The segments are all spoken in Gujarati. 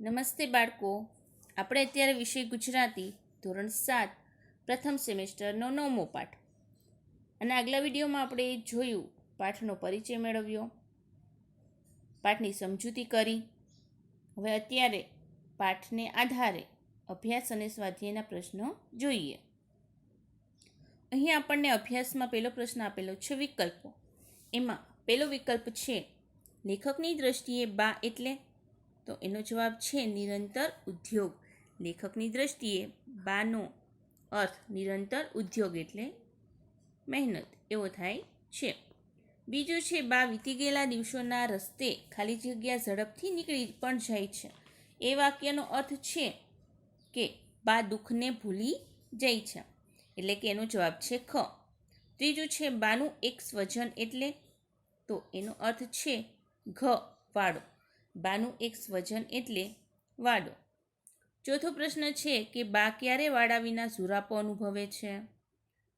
નમસ્તે બાળકો. આપણે અત્યારે વિષય ગુજરાતી ધોરણ સાત, પ્રથમ સેમેસ્ટરનો નવમો પાઠ. અને આગલા વિડીયોમાં આપણે જોયું, પાઠનો પરિચય મેળવ્યો, પાઠની સમજૂતી કરી. હવે અત્યારે પાઠને આધારે અભ્યાસ અને સ્વાધ્યાયના પ્રશ્નો જોઈએ. અહીં આપણને અભ્યાસમાં પહેલો પ્રશ્ન આપેલો છે વિકલ્પો. એમાં પહેલો વિકલ્પ છે, લેખકની દ્રષ્ટિએ બા એટલે તો એનો જવાબ છે નિરંતર ઉદ્યોગ. લેખકની દ્રષ્ટિએ બાનો અર્થ નિરંતર ઉદ્યોગ એટલે મહેનત. એવો થાય છે. બીજું છે, બા વીતી ગયેલા દિવસોના રસ્તે ખાલી જગ્યા ઝડપથી નીકળી પણ જાય છે. એ વાક્યનો અર્થ છે કે બા દુઃખને ભૂલી જાય છે. એટલે કે એનો જવાબ છે ખ. ત્રીજું છે, બાનું એક સ્વજન એટલે તો એનો અર્થ છે ઘ વાડો બાનું એક સ્વજન એટલે વાડો. ચોથો પ્રશ્ન છે કે બા ક્યારે વાડા વિના ઝુરાપો અનુભવે છે?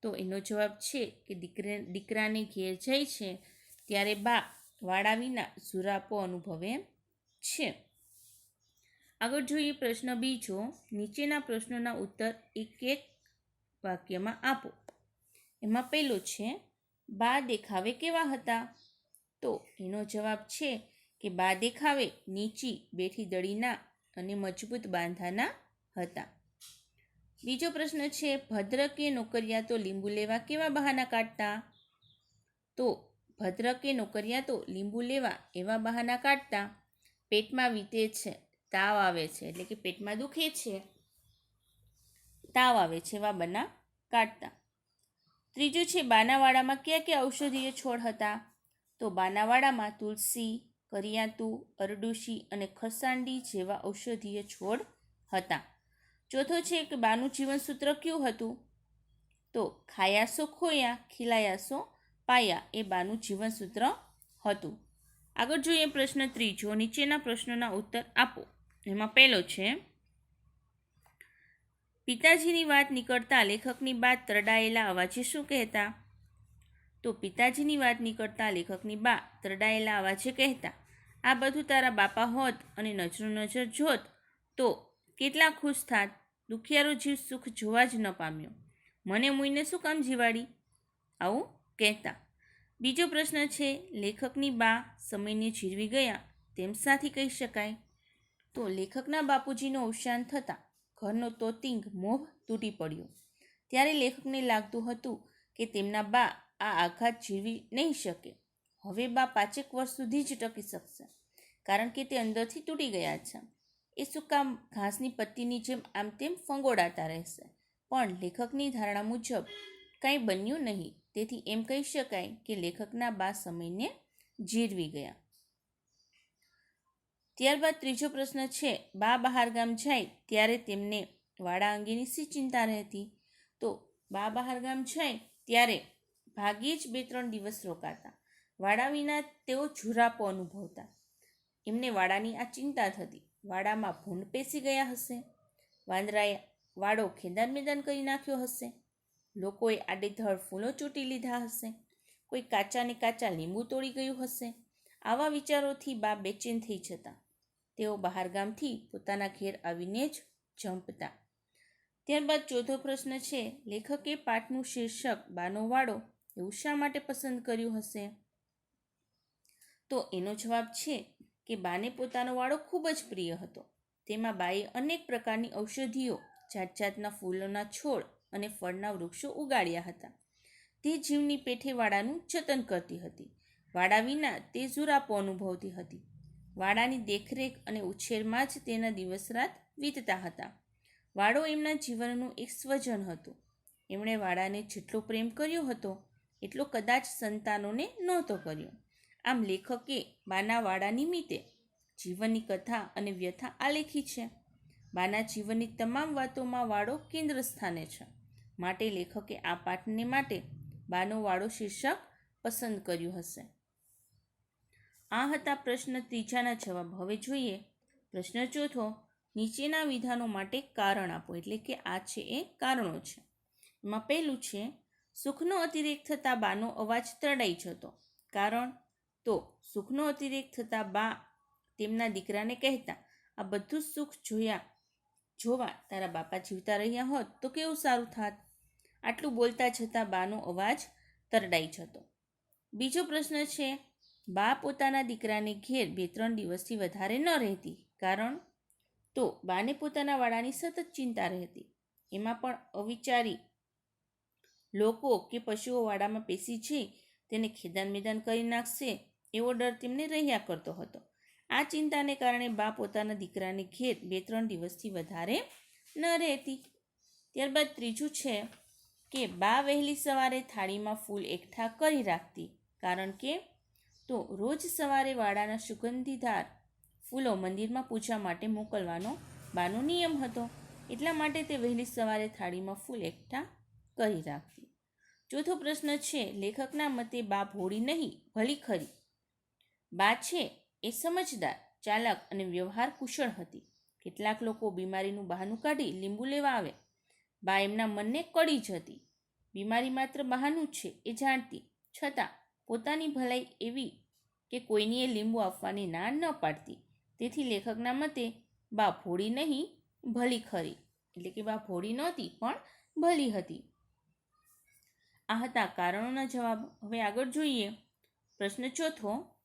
તો એનો જવાબ છે કે દીકરે, દીકરાને ઘેર જાય છે ત્યારે બા વાડા વિના ઝુરાપો અનુભવે છે. આગળ જોઈએ પ્રશ્ન બીજો. નીચેના પ્રશ્નોના ઉત્તર એક એક વાક્યમાં આપો. એમાં પહેલો છે, બા દેખાવે કેવા હતા? તો એનો જવાબ છે કે બા દેખાવે નીચી બેઠી દળીના અને મજબૂત બાંધાના હતા. બીજો પ્રશ્ન છે ભદ્રકે નોકરિયા તો લીંબુ લેવા કેવા બહાના કાઢતા? તો ભદ્રકે નોકરિયા તો લીંબુ લેવા એવા બહાના કાઢતા? પેટમાં વીતે છે, તાવ આવે છે, એટલે કે પેટમાં દુખે છે. તાવ આવે છે એવા બના કાઢતા. ત્રીજું છે, બાનાવાડામાં કયા કયા ઔષધીય છોડ હતા? તો બાનાવાડામાં તુલસી કરિયાતું, અરડુશી અને ખસાંડી જેવા ઔષધીય છોડ હતા. ચોથો છે કે બાનું જીવનસૂત્ર કયું હતું? તો ખાયાસો ખોયા, ખીલાયાસો પાયા એ બાનું જીવનસૂત્ર હતું. આગળ જોઈએ પ્રશ્ન ત્રીજો, નીચેના પ્રશ્નોના ઉત્તર આપો. એમાં પહેલો છે, પિતાજીની વાત નીકળતા લેખકની બા તરડાયેલા અવાજે શું કહેતા? તો પિતાજીની વાત નીકળતા લેખકની બા તરડાયેલા અવાજે કહેતા. આ બધું તારા બાપા હોત અને નજરો નજર જોત, તો કેટલા ખુશ થાત. દુખિયારો જીવ સુખ જોવા જ ન પામ્યો. મને મુઈને શું કામ જીવાડી? આવું કહેતા. બીજો પ્રશ્ન છે, લેખકની બા સમયને જીરવી ગયા, તેમ સાથી કહી શકાય. તો લેખકના બાપુજીનો અવસાન થતાં ઘરનો તોતિંગ મોહ તૂટી પડ્યો. ત્યારે લેખકને લાગતું હતું કે તેમના બા આ આઘાત જીવી નહીં શકે. હવે બા પાંચેક વર્ષ સુધી જ ટકી શકશે. કારણ કે તે અંદરથી તૂટી ગયા છે. એ સુકામ ઘાસની પત્તીની જેમ આમ તેમ ફંગોળાતા રહેશે? પણ લેખકની ધારણા મુજબ કાંઈ બન્યું નહીં. તેથી એમ કહી શકાય કે લેખકના બા સમયને જીરવી ગયા. ત્યારબાદ ત્રીજો પ્રશ્ન છે, બા બહાર ગામ જાય ત્યારે તેમને વાડા અંગેની શી ચિંતા રહેતી? તો બા બહાર ગામ જાય ત્યારે ભાગ્યે જ બે ત્રણ દિવસ રોકાતા. વાડા વિના તેઓ ઝુરાપો અનુભવતા. એમને વાડાની આ ચિંતા થતી. વાડામાં ભૂંડ પેસી ગયા હશે. વાંદરાએ વાડો ખેદાન મેદાન કરી નાખ્યો હશે. લોકોએ આડેધડ ફૂલો ચૂંટી લીધા હશે. કોઈ કાચાને કાચા લીંબુ તોડી ગયું હશે. આવા વિચારોથી બા બેચેન થઈ જતા. તેઓ બહારગામથી પોતાના ઘેર આવીને જ જંપતા ત્યારબાદ ચોથો પ્રશ્ન છે, લેખકે પાઠનું શીર્ષક બાનો વાડો એવું શા માટે પસંદ કર્યું હશે? તો એનો જવાબ છે કે બાને પોતાનો વાડો ખૂબ જ પ્રિય હતો. તેમાં બાએ અનેક પ્રકારની ઔષધિઓ જાત જાતના ફૂલોના છોડ અને ફળના વૃક્ષો ઉગાડ્યા હતા. તે જીવની પેઠે વાડાનું જતન કરતી હતી. વાડા વિના તે ઝુરાપો અનુભવતી હતી. વાડાની દેખરેખ અને ઉછેરમાં જ તેના દિવસ રાત વીતતા હતા. વાડો એમના જીવનનું એક સ્વજન હતું. એમણે વાડાને જેટલો પ્રેમ કર્યો હતો, એટલો કદાચ સંતાનોને નહોતો કર્યો. આમ લેખકે બાના વાડા નિમિત્તે જીવનની કથા અને વ્યથા આલેખી છે. બાના જીવનની તમામ વાતોમાં વાડો કેન્દ્ર સ્થાને છે. માટે લેખકે આ પાઠને માટે બાનો વાડો શીર્ષક પસંદ કર્યું હશે. આ હતા પ્રશ્ન ત્રીજાના જવાબ. હવે જોઈએ પ્રશ્ન ચોથો. નીચેના વિધાનો માટે કારણ આપો. એટલે કે આ છે એ કારણો છે. એમાં પહેલું છે, સુખનો અતિરેક થતાં બાનો અવાજ તરડાઈ જતો. કારણ તો સુખનો અતિરેક થતાં બા તેમના દીકરાને કહેતા, આ બધું સુખ જોયા, જોવા તારા બાપા જીવતા રહ્યા હોત તો કેવું સારું થાત? આટલું બોલતા છતાં બાનો અવાજ તરડાઈ જતો. બીજો પ્રશ્ન છે, બા પોતાના દીકરાને ઘેર બે ત્રણ દિવસથી વધારે ન રહેતી, કારણ? તો બાને પોતાના વાળાની સતત ચિંતા રહેતી. એમાં પણ અવિચારી લોકો કે પશુઓ વાડામાં પેસી છે તેને ખેદાન મેદાન કરી નાખશે એવો ડર તેમને રહ્યા કરતો હતો. આ ચિંતાને કારણે બા પોતાના દીકરાને ઘેર બે ત્રણ દિવસથી વધારે ન રહેતી. ત્યારબાદ ત્રીજું છે કે બા વહેલી સવારે થાળીમાં ફૂલ એકઠા કરી રાખતી. કારણ કે તો રોજ સવારે વાડાના સુગંધીદાર ફૂલો મંદિરમાં પૂજા માટે મોકલવાનો બાનો નિયમ હતો. એટલા માટે તે વહેલી સવારે થાળીમાં ફૂલ એકઠા કરી રાખતી. ચોથો પ્રશ્ન છે, લેખકના મતે બા ભોળી નહીં, ભલી ખરી. બા છે એ સમજદાર, ચાલાક અને વ્યવહાર કુશળ હતી. કેટલાક લોકો બીમારીનું બહાનું કાઢી લીંબુ લેવા આવે. બા એમના મનને કડી જ હતી. બીમારી માત્ર બહાનું જ છે એ જાણતી. છતાં, પોતાની ભલાઈ એવી કે કોઈની એ લીંબુ આપવાની ના ન પાડતી. તેથી લેખકના મતે, બા ભોળી નહીં, ભલી ખરી. એટલે કે બા ભોળી નહોતી, પણ ભલી હતી. આ હતા કારણોના જવાબ. હવે આગળ જોઈએ. પ્રશ્ન ચોથો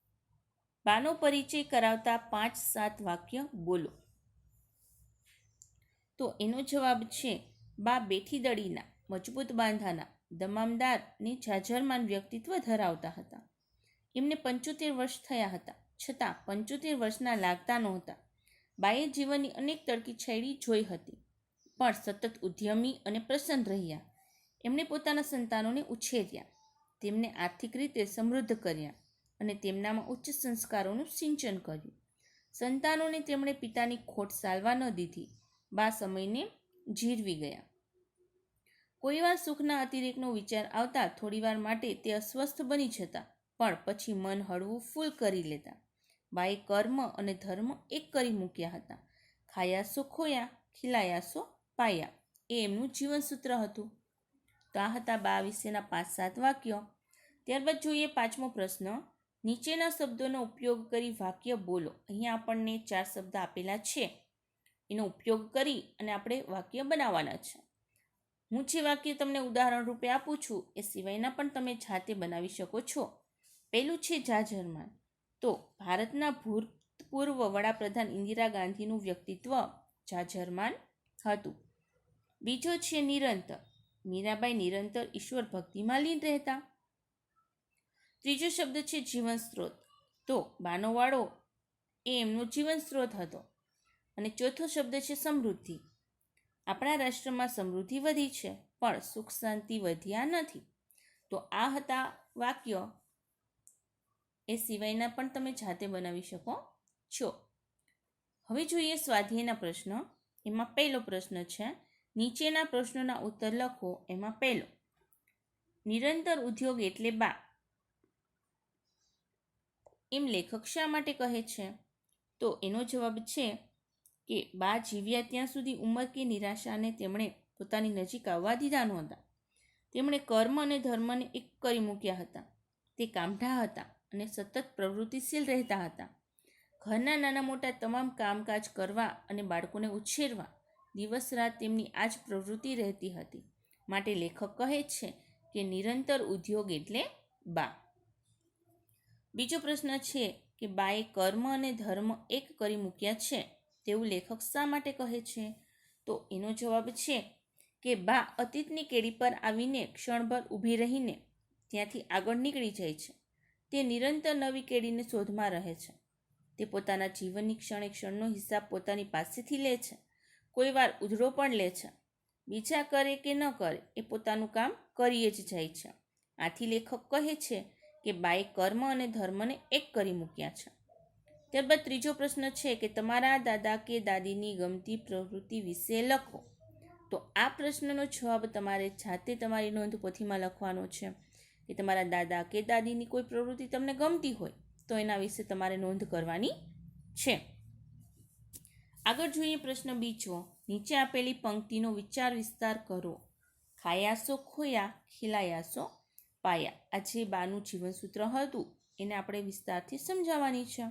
બાનો પરિચય કરાવતા પાંચ સાત વાક્ય બોલો. તો એનો જવાબ છે, બા બેઠી દડીના, મજબૂત બાંધાના, દમામદાર ને જાજરમાન વ્યક્તિત્વ ધરાવતા હતા. એમને પંચોતેર વર્ષ થયા હતા, છતાં પંચોતેર વર્ષના લાગતા નહોતા. બાએ જીવનની અનેક તડકી છેડી જોઈ હતી, પણ સતત ઉદ્યમી અને પ્રસન્ન રહ્યા. એમણે પોતાના સંતાનોને ઉછેર્યા, તેમને આર્થિક રીતે સમૃદ્ધ કર્યા. અને તેમનામાં ઉચ્ચ સંસ્કારોનું સિંચન કર્યું. સંતાનોને તેમણે પિતાની ખોટ સાલવા ન દીધી. બા સમયને જીરવી ગયા. કોઈવાર સુખના અતિરેકનો વિચાર આવતા થોડીવાર માટે તે અસ્વસ્થ બની જતા, પણ પછી મન હળવું ફૂલ કરી લેતા. બાએ કર્મ અને ધર્મ એક કરી મૂક્યા હતા. ખાયાસો ખોયા ખીલાયાસો પાયા. એ એમનું જીવનસૂત્ર હતું. તો આ હતા બા વિશેના પાંચ, સાત વાક્યો. ત્યારબાદ જોઈએ પાંચમો પ્રશ્ન. નીચેના શબ્દોનો ઉપયોગ કરી વાક્ય બોલો. અહીંયા આપણને ચાર શબ્દ આપેલા છે. એનો ઉપયોગ કરી અને આપણે વાક્ય બનાવવાના છે. હું જે વાક્ય તમને ઉદાહરણ રૂપે આપું છું, એ સિવાયના પણ તમે જાતે બનાવી શકો છો. પહેલું છે જાજરમાન તો ભારતના ભૂતપૂર્વ વડાપ્રધાન ઇન્દિરા ગાંધીનું વ્યક્તિત્વ જાજરમાન હતું. બીજો છે નિરંતર. મીરાબાઈ નિરંતર ઈશ્વર ભક્તિમાં લીન રહેતા. ત્રીજો શબ્દ છે જીવન સ્ત્રોત. તો બાનોવાળો એ એમનો જીવન સ્ત્રોત હતો. અને ચોથો શબ્દ છે સમૃદ્ધિ. આપણા રાષ્ટ્રમાં સમૃદ્ધિ વધી છે, પણ સુખ શાંતિ વધ્યા નથી. તો આ હતા વાક્ય. એ સિવાયના પણ તમે જાતે બનાવી શકો છો. હવે જોઈએ સ્વાધ્યાયના પ્રશ્ન. એમાં પહેલો પ્રશ્ન છે, નીચેના પ્રશ્નોના ઉત્તર લખો. એમાં પહેલો. નિરંતર ઉદ્યોગ એટલે બા એમ લેખક શા માટે કહે છે? તો એનો જવાબ છે કે બા જીવ્યા ત્યાં સુધી ઉંમર કે નિરાશાને તેમણે પોતાની નજીક આવવા દીધા નહોતા. તેમણે કર્મ અને ધર્મને એક કરી મૂક્યા હતા. તે કામઢા હતા અને સતત પ્રવૃત્તિશીલ રહેતા હતા. ઘરના નાના મોટા તમામ કામકાજ કરવા અને બાળકોને ઉછેરવા દિવસ રાત તેમની આ જ પ્રવૃત્તિ રહેતી હતી. માટે લેખક કહે છે કે નિરંતર ઉદ્યોગ એટલે બા. બીજો પ્રશ્ન છે કે બાએ કર્મ અને ધર્મ એક કરી મૂક્યા છે, તેવું લેખક શા માટે કહે છે? તો એનો જવાબ છે કે બા અતીતની કેડી પર આવીને ક્ષણભર ઊભી રહીને ત્યાંથી આગળ નીકળી જાય છે. તે નિરંતર નવી કેડીને શોધમાં રહે છે. તે પોતાના જીવનની ક્ષણે ક્ષણનો હિસાબ પોતાની પાસેથી લે છે. કોઈ વાર ઉધડો પણ લે છે. બીજા કરે કે ન કરે એ પોતાનું કામ કરીએ જ જાય છે. આથી લેખક કહે છે કે બાએ કર્મ અને ધર્મને એક કરી મૂક્યા છે. ત્યારબાદ ત્રીજો પ્રશ્ન છે કે તમારા દાદા કે દાદીની ગમતી પ્રવૃત્તિ વિશે લખો. તો આ પ્રશ્નનો જવાબ તમારે જાતે તમારી નોંધ પોથીમાં લખવાનો છે કે તમારા દાદા કે દાદીની કોઈ પ્રવૃત્તિ તમને ગમતી હોય તો એના વિશે તમારે નોંધ કરવાની છે. આગળ જોઈએ પ્રશ્ન બીજો. નીચે આપેલી પંક્તિનો વિચાર વિસ્તાર કરો. ખાયાસો ખોયા ખીલાયાસો પાયા. આ જે બાનું જીવનસૂત્ર હતું. એને આપણે વિસ્તારથી સમજાવવાની છે.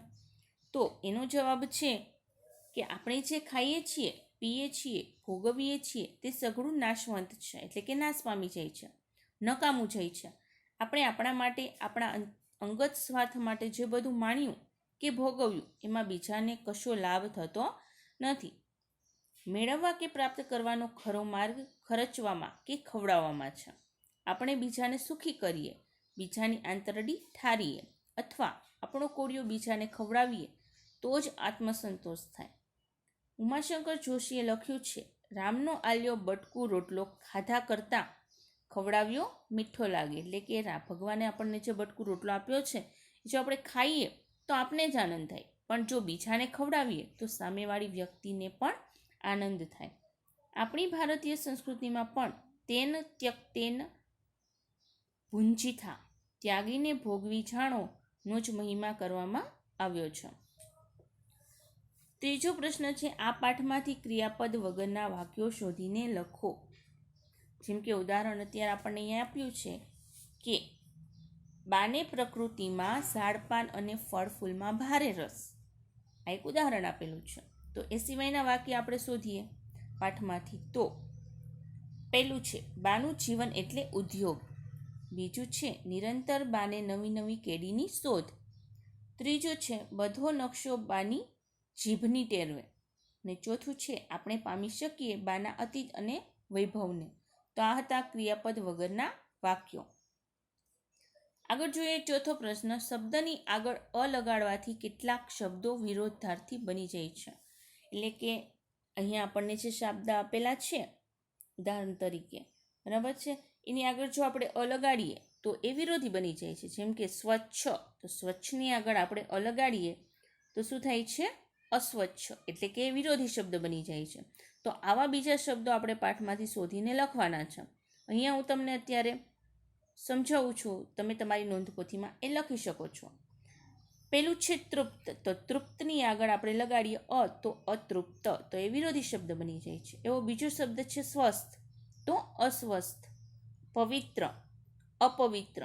તો એનો જવાબ છે કે આપણે જે ખાઈએ છીએ, પીએ છીએ, ભોગવીએ છીએ, તે સઘળું નાશવંત છે. એટલે કે નાશ પામી જાય છે. નકામું જાય છે. આપણે આપણા માટે, આપણા અંગત સ્વાર્થ માટે જે બધું માણ્યું કે ભોગવ્યું, એમાં બીજાને કશો લાભ થતો નથી. મેળવવા કે પ્રાપ્ત કરવાનો ખરો માર્ગ ખર્ચવામાં કે ખવડાવવામાં છે. આપણે બીજાને સુખી કરીએ, બીજાની આંતરડી ઠારીએ અથવા આપણો કોળિયો બીજાને ખવડાવીએ, તો જ આત્મસંતોષ થાય. ઉમાશંકર જોશીએ લખ્યું છે, રામનો આલ્યો બટકું રોટલો ખાધા કરતાં ખવડાવ્યો મીઠો લાગે. એટલે કે ભગવાને આપણને જે બટકું રોટલો આપ્યો છે જો આપણે ખાઈએ, તો આપને જ આનંદ થાય. પણ જો બીજાને ખવડાવીએ, તો સામેવાળી વ્યક્તિને પણ આનંદ થાય. આપણી ભારતીય સંસ્કૃતિમાં પણ તેન ત્યક્તેન ભુંજિથા ત્યાગીને ભોગવી જાણો નો જ મહિમા કરવામાં આવ્યો છે. ત્રીજો પ્રશ્ન છે, આ પાઠમાંથી ક્રિયાપદ વગરના વાક્યો શોધીને લખો. જેમ કે ઉદાહરણ અત્યારે આપણને અહીંયા આપ્યું છે કે, બાને પ્રકૃતિમાં ઝાડપાન અને ફળ ફૂલમાં ભારે રસ. આ એક ઉદાહરણ આપેલું છે. તો એ સિવાયના વાક્ય આપણે શોધીએ પાઠમાંથી. તો, પહેલું છે, બાનું જીવન એટલે ઉદ્યોગ. બીજું છે, નિરંતર બાને નવી નવી કેડીની શોધ. ત્રીજું છે, બધો નકશો બાની જીભની ટેરવે. ને ચોથું છે, આપણે પામી શકીએ બાના અતીત અને વૈભવને. તો આ હતા ક્રિયાપદ વગરના વાક્યો. આગળ જોઈએ ચોથો પ્રશ્ન, શબ્દની આગળ અ લગાડવાથી કેટલાક શબ્દો વિરોધાર્થી બની જાય છે. એટલે કે અહીંયા આપણને જે શબ્દ આપેલા છે, ઉદાહરણ તરીકે. બરાબર છે? એની આગળ જો આપણે અ લગાડીએ તો એ વિરોધી બની જાય છે. જેમ કે સ્વચ્છ, તો સ્વચ્છની આગળ આપણે અ લગાડીએ તો શું થાય છે? અસ્વચ્છ, એટલે કે વિરોધી શબ્દ બની જાય છે. તો આવા બીજા શબ્દો આપણે પાઠમાંથી શોધીને લખવાના છે. અહીંયા હું તમને અત્યારે સમજાવું છું. તમે તમારી નોંધપોથીમાં એ લખી શકો છો. પેલું છે તૃપ્ત. તો તૃપ્તની આગળ આપણે લગાડીએ અ, તો અતૃપ્ત. તો એ વિરોધી શબ્દ બની જાય છે. એવો બીજો શબ્દ છે સ્વસ્થ. તો અસ્વસ્થ. પવિત્ર, અપવિત્ર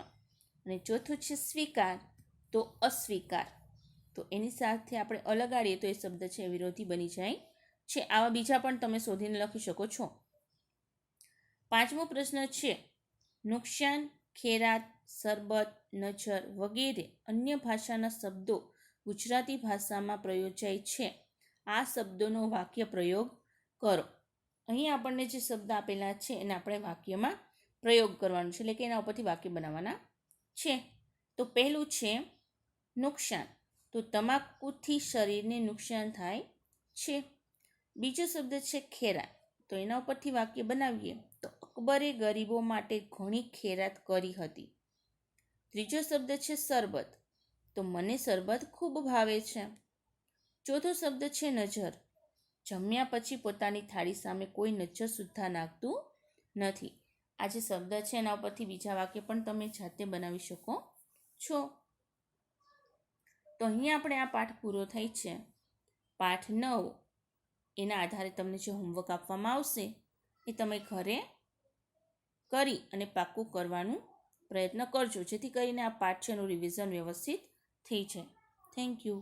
અને ચોથું છે સ્વીકાર, તો અસ્વીકાર. તો એની સાથે આપણે અલગાડીએ લગાડીએ તો એ શબ્દ છે વિરોધી બની જાય છે. આવા બીજા પણ તમે શોધીને લખી શકો છો. પાંચમો પ્રશ્ન છે નુકસાન ખેરાત, સરબત, નજર વગેરે અન્ય ભાષાના શબ્દો ગુજરાતી ભાષામાં પ્રયોજાય છે. આ શબ્દોનો વાક્ય પ્રયોગ કરો. અહીં આપણને જે શબ્દ આપેલા છે એને આપણે વાક્યમાં પ્રયોગ કરવાનો છે. એટલે કે એના ઉપરથી વાક્ય બનાવવાના છે. તો પહેલું છે નુકસાન. તો તમાકુથી શરીરને નુકસાન થાય છે. બીજો શબ્દ છે ખેરાત. તો એના ઉપરથી વાક્ય બનાવીએ તો અકબરે ગરીબો માટે ઘણી ખેરાત કરી હતી. ત્રીજો શબ્દ છે શરબત. તો મને શરબત ખૂબ ભાવે છે. ચોથો શબ્દ છે નજર. જમ્યા પછી પોતાની થાળી સામે કોઈ નજર સુદ્ધા નાખતું નથી. આ જે શબ્દ છે એના ઉપરથી બીજા વાક્ય પણ તમે જાતે બનાવી શકો છો. તો અહીં આપણે આ પાઠ પૂરો થાય છે. પાઠ નવ. એના આધારે તમને જે હોમવર્ક આપવામાં આવશે એ તમે ઘરે કરી અને પાક્કું કરવાનું પ્રયત્ન કરજો, જેથી કરીને આ પાઠ છે એનું રિવિઝન વ્યવસ્થિત થઈ જાય. Thank you